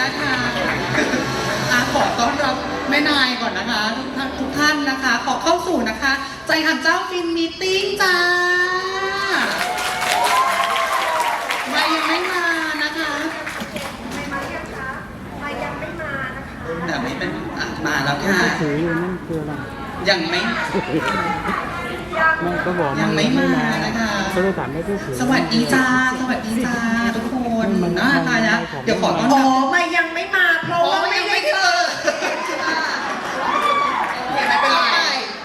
นะคะอะขอต้อนรับแม่นายก่อนนะคะทุกท่านทุกท่านนะคะ ขอเข้าสู่นะคะ ใจหันเจ้าฟินมีตติ้งจ้ามายังไม่มานะคะไม่มายังคะมายังไม่มานะคะแต่ไม่เป็นอะมาแล้วค่ะ ถืออยู่นั่นคืออะไร ยังไม่ ยังมันก็บอกยังไม่มานะคะก็เลยถามไม่ได้ถือสวัสดีจ้า สวัสดีจ้าทุกคนน่าตายแล้วเดี๋ยวขอต้อนอ๋รัอบมายังไม่มา เพราะอ๋อว่ายัไม่งได้ไม่เจเจออโอเคไม่เป็นไร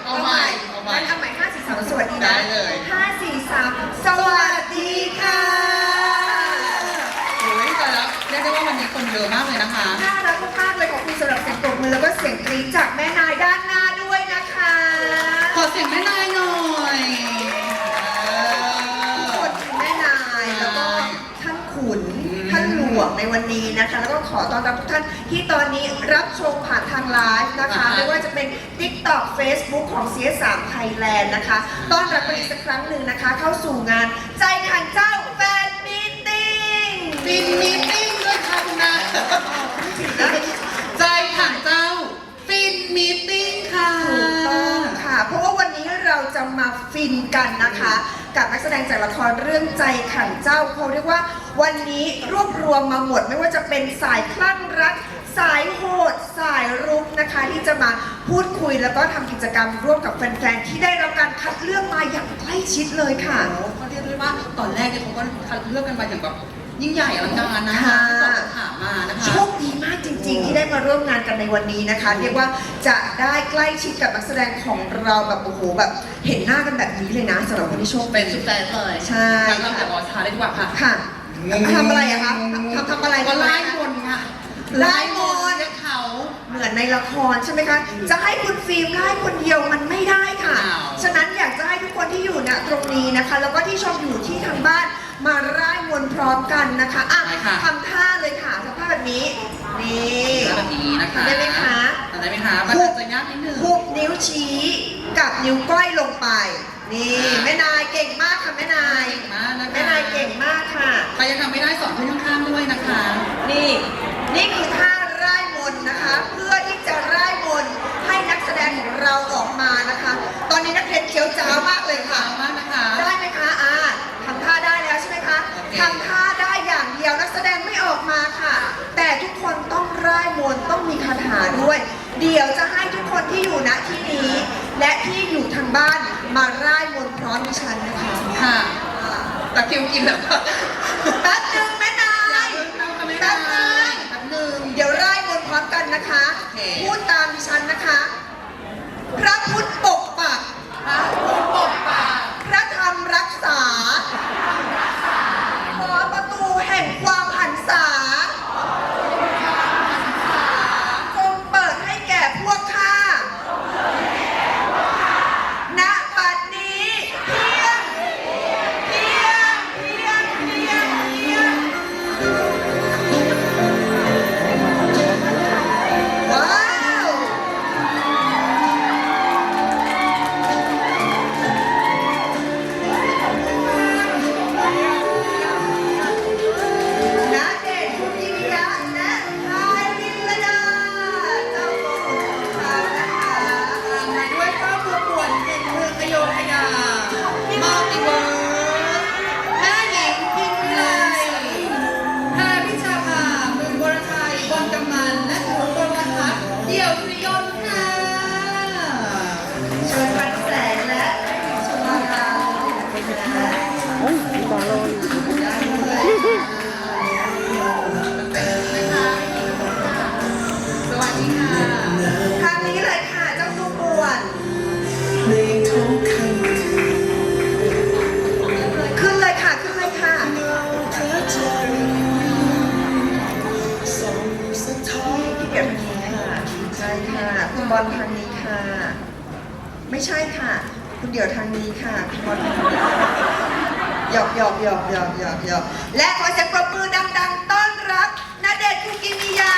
เอาใหม่เอาใหม่งั้นเอาใหม่ห้าสี่สามสวัสดีได้นะเลยห้าสี่สามสวัสดีค่ะโอ้ยแต่แล้วเรียกได้ว่าวันนี้คนเยอะมากเลยนะคะ น่ารักมากๆเลยขอบคุณสำหรับเสียงปรบมือแล้วก็เสียงกรี๊ดจากแม่นายด้านหน้าด้วยนะคะ ขอเสียงแม่นายหน่อย ในวันนี้นะคะ แล้วก็ขอต้อนรับทุกท่านที่ตอนนี้รับชมผ่านทางไลฟ์นะคะ ไม่ว่าจะเป็น TikTok Facebook ของ CS3 Thailand นะคะ ต้อนรับกันอีกสักครั้งหนึ่งนะคะ เข้าสู่งานใจขันเจ้าแฟนมีตติ้งฟินมีตติ้งด้วยค่ะคุณนะใจขันเจ้าฟินมีตติ้งค่ะถูกต้องค่ะ เพราะว่าวันนี้เราจะมาฟินกันนะคะ กับนักแสดงจากละครเรื่องใจขังเจ้าเขาเรียกว่า วันนี้รวบรวมมาหมด ไม่ว่าจะเป็นสายคลั่งรัก สายโหด สายรุกนะคะ ที่จะมาพูดคุยแล้วก็ทำกิจกรรมร่วมกับแฟนๆที่ได้รับการคัดเลือกมาอย่างใกล้ชิดเลยค่ะ เขาเรียกได้ว่าตอนแรกเนี่ยเขาก็คัดเลือกกันมาอย่างแบบ ยิ่งใหญ่อลังการนะคะค่ะที่ตอบคำถามมานะคะ โชคดีมากจริง ๆ ที่ได้มาร่วมงานกันในวันนี้นะคะ เรียกว่าจะได้ใกล้ชิดกับนักแสดงของเราแบบโอ้โหแบบเห็นหน้ากันแบบนี้เลยนะสำหรับคนที่โชคดีเป็นสุดแฟนเลยใช่งั้นเราจะรอช้าเลยดีกว่าค่ะค่ะทำอะไรอะคะทำทำอะไรก็ทำอะไล่รคะคนค่ะไล่มนต์เรียกเขาเหมือนในละครใช่ไหมคะ จะให้คุณฟิล์มไล่คนเดียวมันไม่ได้ค่ะอ้าวฉะนั้นอยากจะให้ทุกคนที่อยู่ณตรงนี้นะคะ แล้วก็ที่ชมอยู่ที่ทางบ้าน มาร่ายมนต์พร้อมกันนะคะอะ ทำท่าเลยค่ะทำท่าแบบนี้ นี่แบบนี้นะคะได้ไหมคะทำได้ไหมคะมันจะยากนิดนึง หุบนิ้วชี้กับนิ้วก้อยลงไป นี่อ่าแม่นายเก่งมากค่ะแม่นาย เก่งมากนะคะแม่นายเก่งมากค่ะ ใครยังทำไม่ได้สอนเพื่อนข้างๆด้วยนะคะ นี่นี่คือท่าร่ายมนต์นะคะ เพื่อที่จะร่ายมนต์ให้นักแสดงของเราออกมานะคะ ตอนนี้นักเรียนเขียวจ้าวมากเลยค่ะขาวม เดี๋ยวจะให้ทุกคนที่อยู่ณที่นี้ และที่อยู่ทางบ้านมาร่ายมนต์พร้อมดิฉันนะคะค่ะ ตะคริวกินแล้วค่ะแป๊บหนึงแม่นายไม่แป๊ได้บหนึงแป๊บหนึงเดี๋ยวไล่บนต์พร้อมกันนะคะโอเคพูดตาม อลทางนี้ค่ะ ไม่ใช่ค่ะ คุณเดี่ยวทางนี้ค่ะคุณบอลทางนี้หยอกหยอกหยอกหยอกหยอกหยอกและขอเสียงปรบมือดังๆต้อนรับนาเดชน์คุกิมิยะ